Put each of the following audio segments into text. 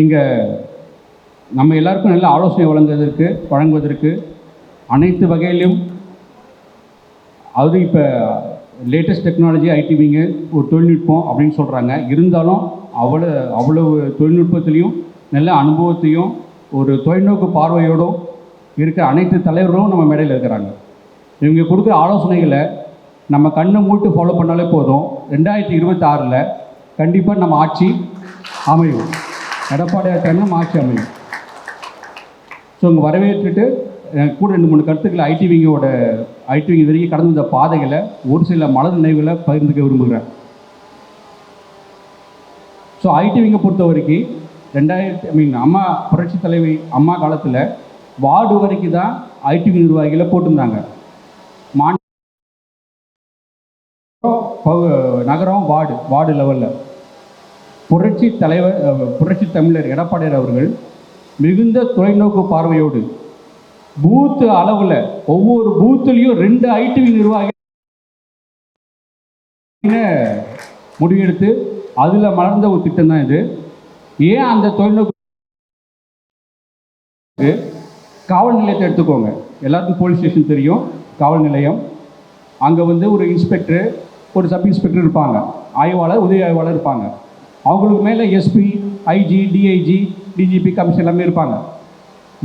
இங்கே நம்ம எல்லாருக்கும் நல்ல ஆலோசனை வழங்குவதற்கு வழங்குவதற்கு அனைத்து வகையிலும் அது இப்போ லேட்டஸ்ட் டெக்னாலஜி ஐடிவிங்க ஒரு தொழில்நுட்பம் அப்படின்னு சொல்கிறாங்க இருந்தாலும் அவ்வளோ அவ்வளவு தொழில்நுட்பத்திலையும் நல்ல அனுபவத்தையும் ஒரு தொலைநோக்கு பார்வையோடும் இருக்கிற அனைத்து தலைவர்களும் நம்ம மேடையில் இருக்கிறாங்க. இவங்க கொடுக்குற ஆலோசனைகளை நம்ம கண்ணை மூட்டு ஃபாலோ பண்ணாலே போதும். ரெண்டாயிரத்தி இருபத்தாறில் கண்டிப்பாக நம்ம ஆட்சி அமையும். எடப்பாடியார் நம்ம ஆட்சி அமையும். ஸோ இங்கே வரவேற்றுட்டு கூட ரெண்டு மூணு கருத்துக்களை ஐடிவிங்கோட ஐடிவிங்க வரைக்கும் கடந்து வந்த பாதைகளை ஒரு சில மலர் நினைவுகளை பகிர்ந்துக்க விரும்புகிறேன். ஸோ ஐடிவிங்க பொறுத்த வரைக்கும் ரெண்டாயிரத்தி ஐ மீன் அம்மா புரட்சி தலைவி அம்மா காலத்தில் வார்டு வரைக்கும் தான் ஐடிவி நிர்வாகிகளை போட்டிருந்தாங்க. மாநில நகரம் வார்டு வார்டு லெவலில் புரட்சி தலைவர் புரட்சி தமிழர் எடப்பாடியார் அவர்கள் மிகுந்த தொலைநோக்கு பார்வையோடு பூத்து அளவில் ஒவ்வொரு பூத்துலேயும் ரெண்டு ஐடிவி நிர்வாகி முடிவெடுத்து அதில் மலர்ந்த ஒரு திட்டம் தான் இது. ஏன் அந்த தொலைநோக்கு காவல் நிலையத்தை எடுத்துக்கோங்க. எல்லாருக்கும் போலீஸ் ஸ்டேஷன் தெரியும் காவல் நிலையம். அங்கே வந்து ஒரு இன்ஸ்பெக்டர் ஒரு சப் இன்ஸ்பெக்டர் இருப்பாங்க. ஆய்வாளர் உதவி ஆய்வாளர் இருப்பாங்க. அவங்களுக்கு மேலே SP IG DIG DGP commission எல்லாமே இருப்பாங்க.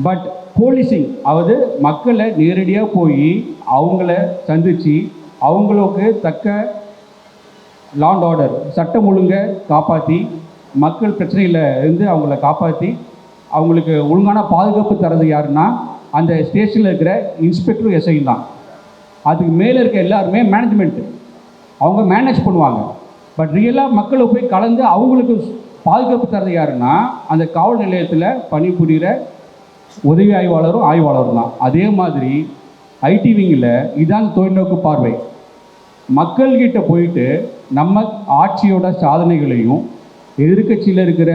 பட் போலீசிங் அதாவது மக்களை நேரடியாக போய் அவங்கள சந்தித்து அவங்களுக்கு தக்க லாண்ட் ஆர்டர் சட்டம் ஒழுங்கை காப்பாற்றி மக்கள் பிரச்சனையில் இருந்து அவங்கள காப்பாற்றி அவங்களுக்கு ஒழுங்கான பாதுகாப்பு தரது யாருன்னா அந்த ஸ்டேஷனில் இருக்கிற இன்ஸ்பெக்டரும் எஸ்ஐ தான். அதுக்கு மேலே இருக்க எல்லாருமே மேனேஜ்மெண்ட்டு அவங்க மேனேஜ் பண்ணுவாங்க. பட் ரியலாக மக்களை போய் கலந்து அவங்களுக்கு பாதுகாப்பு தரது யாருன்னா அந்த காவல் நிலையத்தில் பணிபுரிகிற உதவி ஆய்வாளரும் ஆய்வாளரும் தான். அதே மாதிரி ஐடிவிங்கில் இதான் தொலைநோக்கு பார்வை. மக்கள்கிட்ட போயிட்டு நம்ம ஆட்சியோட சாதனைகளையும் எதிர்க்கட்சியில் இருக்கிற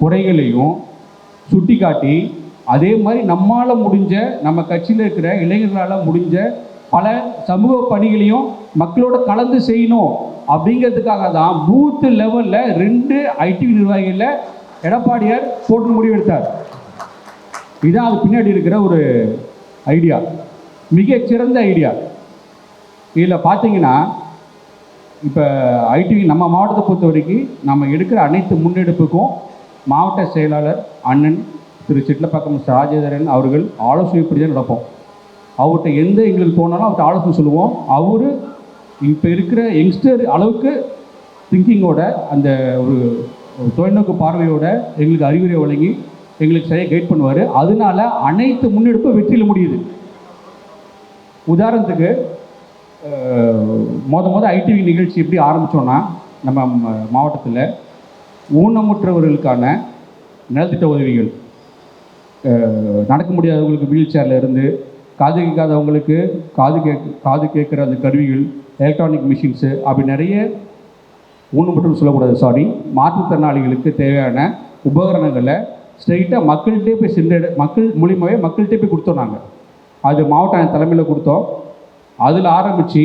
குறைகளையும் சுட்டி காட்டி அதே மாதிரி நம்மளால் முடிஞ்ச நம்ம கட்சியில் இருக்கிற இளைஞர்களால் முடிஞ்ச பல சமூக பணிகளையும் மக்களோட கலந்து செய்யணும் அப்படிங்கிறதுக்காக தான் பூத்து லெவலில் ரெண்டு ஐடி நிர்வாகிகளில் எடப்பாடியார் போட்டு முடிவெடுத்தார் இதுதான் அது பின்னாடி இருக்கிற ஒரு ஐடியா மிகச்சிறந்த ஐடியா இதில் பார்த்தீங்கன்னா இப்போ ஐடி நம்ம மாவட்டத்தை பொறுத்த வரைக்கும் நம்ம எடுக்கிற அனைத்து முன்னெடுப்புக்கும் மாவட்ட செயலாளர் அண்ணன் திரு சிட்லப்பாக்கம் ராஜேந்திரன் அவர்கள் ஆலோசனைப்படி தான் நடப்போம். அவர்கிட்ட எந்த எங்களுக்கு போனாலும் அவர்கிட்ட ஆலோசனை சொல்லுவோம். அவர் இப்போ இருக்கிற யங்ஸ்டர் அளவுக்கு திங்கிங்கோட அந்த ஒரு தொலைநோக்கு பார்வையோட எங்களுக்கு அறிவுரை வழங்கி எங்களுக்கு சரியாக கைட் பண்ணுவார். அதனால அனைத்து முன்னெடுப்பும் வெற்றியில் முடியுது. உதாரணத்துக்கு மொத மொத ஐடிவி நிகழ்ச்சி எப்படி ஆரம்பித்தோன்னா நம்ம மாவட்டத்தில் ஊனமுற்றவர்களுக்கான நலத்திட்ட உதவிகள் நடக்க முடியாதவங்களுக்கு வீல் சேரில் இருந்து காது கேட்காதவங்களுக்கு காது கேக் காது கேட்குற அந்த கருவிகள் எலக்ட்ரானிக் மிஷின்ஸு அப்படி நிறைய ஒன்று மட்டும் சொல்லக்கூடாது சாரி மாற்றுத்திறனாளிகளுக்கு தேவையான உபகரணங்களை ஸ்ட்ரெயிட்டாக மக்கள்கிட்டே போய் சென்று மக்கள் மூலியமாகவே மக்கள்கிட்டே போய் கொடுத்தோம் நாங்கள் அது மாவட்ட தலைமையில் கொடுத்தோம். அதில் ஆரம்பித்து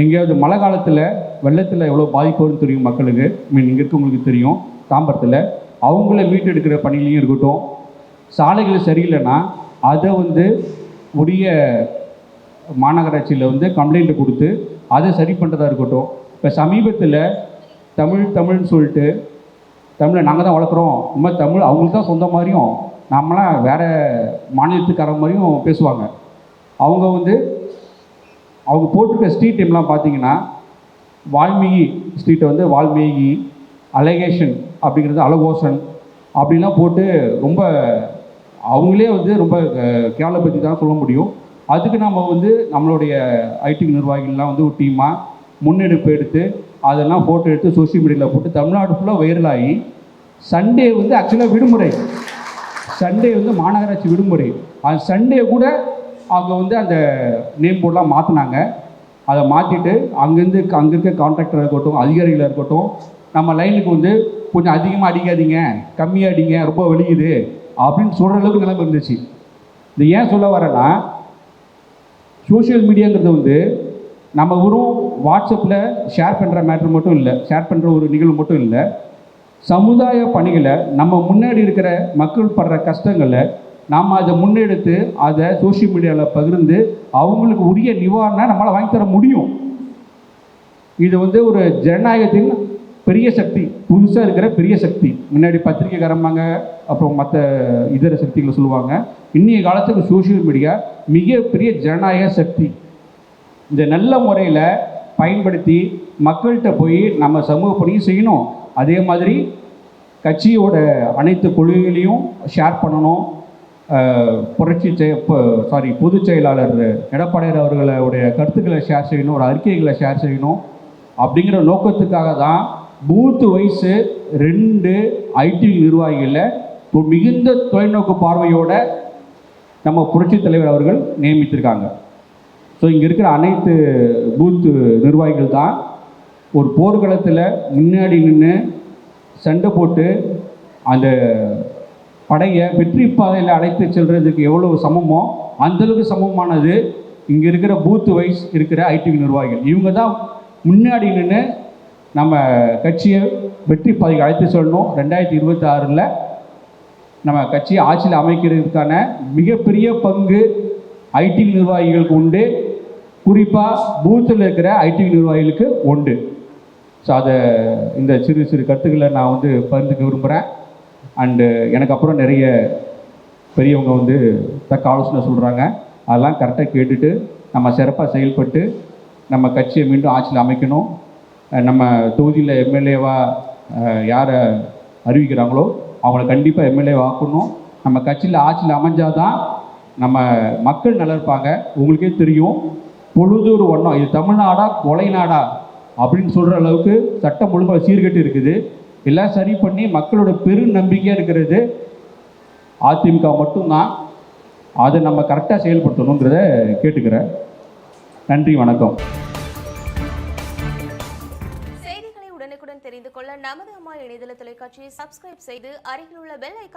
எங்கேயாவது மழை காலத்தில் வெள்ளத்தில் எவ்வளோ பாதிப்பு தெரியும் மக்களுக்கு? மீன் இங்கே இருக்கவங்களுக்கு தெரியும். தாம்பரத்தில் அவங்கள மீட்டெடுக்கிற பணியிலையும் இருக்கட்டும். சாலைகள் சரியில்லைன்னா அதை வந்து உரிய மாநகராட்சியில் வந்து கம்ப்ளைண்ட் கொடுத்து அதை சரி பண்ணுறதா இருக்கட்டும். இப்போ சமீபத்தில் தமிழ் தமிழ்னு சொல்லிட்டு தமிழை நாங்கள் தான் வளர்க்குறோம். இந்த மாதிரி தமிழ் அவங்களுக்கு தான் சொந்த மாதிரியும் நம்மளாம் வேறு மாநிலத்துக்கார மாதிரியும் பேசுவாங்க. அவங்க வந்து அவங்க போட்டிருக்க ஸ்ட்ரீட் நேம்லாம் பார்த்தீங்கன்னா வால்மீகி ஸ்ட்ரீட்டை வந்து வால்மீகி அலகேஷன் அப்படிங்கிறது அலகோசன் அப்படிலாம் போட்டு ரொம்ப அவங்களே வந்து ரொம்ப அஹ், கேவலப்படுத்தி தான் சொல்ல முடியும். அதுக்கு நம்ம வந்து நம்மளுடைய ஐடி நிர்வாகிகள்லாம் வந்து ஒரு டீமாக முன்னெடுப்பு எடுத்து அதெல்லாம் ஃபோட்டோ எடுத்து சோஷியல் மீடியாவில் போட்டு தமிழ்நாடு ஃபுல்லாக வைரலாகி சண்டே வந்து ஆக்சுவலாக விடுமுறை. சண்டே வந்து மாநகராட்சி விடுமுறை. அந்த சண்டே கூட அவங்க வந்து அந்த நேம் போர்டெலாம் மாற்றினாங்க அதை மாற்றிட்டு அங்கேருந்து அங்கே இருக்க கான்ட்ராக்டராக இருக்கட்டும் அதிகாரிகளாக இருக்கட்டும் நம்ம லைனுக்கு வந்து கொஞ்சம் அதிகமாக அடிக்காதீங்க கம்மியாக அடிங்க ரொம்ப வெளியுது அப்படின்னு சொல்கிற அளவுக்கு நிலைமை இருந்துச்சு. இது ஏன் சொல்ல வரேன்னா சோஷியல் மீடியாங்கிறது வந்து நம்ம வெறும் வாட்ஸ்அப்பில் ஷேர் பண்ணுற மேட்ரு மட்டும் இல்லை ஷேர் பண்ணுற ஒரு நிகழ்வு மட்டும் இல்லை சமுதாய பணிகளை நம்ம முன்னாடி இருக்கிற மக்கள் படுற கஷ்டங்களை நாம் அதை முன்னெடுத்து அதை சோஷியல் மீடியாவில் பகிர்ந்து அவங்களுக்கு உரிய நிவாரணம் நம்மளால் வாங்கி தர முடியும். இது வந்து ஒரு ஜனநாயகத்தின் பெரிய சக்தி புதுசாக இருக்கிற பெரிய சக்தி. முன்னாடி பத்திரிக்கைக்காரம்பாங்க அப்புறம் மற்ற இதர சக்திகளை சொல்லுவாங்க. இன்றைய காலத்துக்கு சோஷியல் மீடியா மிகப்பெரிய ஜனநாயக சக்தி. இந்த நல்ல முறையில் பயன்படுத்தி மக்கள்கிட்ட போய் நம்ம சமூக பணியும் செய்யணும். அதே மாதிரி கட்சியோட அனைத்து கொள்கைகளையும் ஷேர் பண்ணணும். புரட்சி செய சாரி பொதுச் செயலாளர் எடப்பாடியார் அவர்களுடைய கருத்துக்களை ஷேர் செய்யணும் ஒரு அறிக்கைகளை ஷேர் செய்யணும். அப்படிங்கிற நோக்கத்துக்காக தான் பூத்து வயசு ரெண்டு ஐடி நிர்வாகிகளில் ஒரு மிகுந்த தொலைநோக்கு பார்வையோட நம்ம புரட்சித் தலைவர் அவர்கள் நியமித்திருக்காங்க. ஸோ இங்கே இருக்கிற அனைத்து பூத்து நிர்வாகிகள் தான் ஒரு போர்க்களத்தில் முன்னாடி நின்று சண்டை போட்டு அந்த படையை வெற்றி பாதையில் அழைத்து செல்கிறதுக்கு எவ்வளவு சமமோ அந்தளவுக்கு சமமானது இங்கே இருக்கிற பூத்து வைஸ் இருக்கிற ஐடி நிர்வாகிகள். இவங்க தான் முன்னாடி நின்று நம்ம கட்சியை வெற்றி பாதைக்கு அழைத்து செல்லணும். ரெண்டாயிரத்தி இருபத்தி ஆறில் நம்ம கட்சியை ஆட்சியில் அமைக்கிறதுக்கான மிகப்பெரிய பங்கு ஐடி நிர்வாகிகளுக்கு உண்டு. குறிப்பாக பூத்தில் இருக்கிற ஐடி நிர்வாகிகளுக்கு உண்டு. ஸோ அதை இந்த சிறு சிறு கருத்துக்களை நான் வந்து பகிர்ந்துக்க விரும்புகிறேன் அண்டு எனக்கு அப்புறம் நிறைய பெரியவங்க வந்து தக்க ஆலோசனை சொல்கிறாங்க அதெல்லாம் கரெக்டாக கேட்டுட்டு நம்ம சிறப்பாக செயல்பட்டு நம்ம கட்சியை மீண்டும் ஆட்சியில் அமைக்கணும். நம்ம தொகுதியில் எம்எல்ஏவாக யாரை அறிவிக்கிறாங்களோ அவங்கள கண்டிப்பாக எம்எல்ஏ ஆக்கணும். நம்ம கட்சியில் ஆட்சியில் அமைஞ்சாதான் நம்ம மக்கள் நல்லா இருப்பாங்க. உங்களுக்கே தெரியும். பொழுதொரு ஒன்றும் இது தமிழ்நாடா கொலை நாடா அப்படின்னு சொல்கிற அளவுக்கு சட்டம் ஒழுங்காக சீர்கட்டு இருக்குது. எல்லாம் சரி பண்ணி மக்களோட பெரு நம்பிக்கையாக இருக்கிறது அதிமுக மட்டும்தான். அதை நம்ம கரெக்டாக செயல்படுத்தணுங்கிறத கேட்டுக்கிறேன். நன்றி வணக்கம். இணையதள தொலைக்காட்சியை சப்ஸ்கிரைப் செய்து அருகில் உள்ள பெல் ஐக்கான்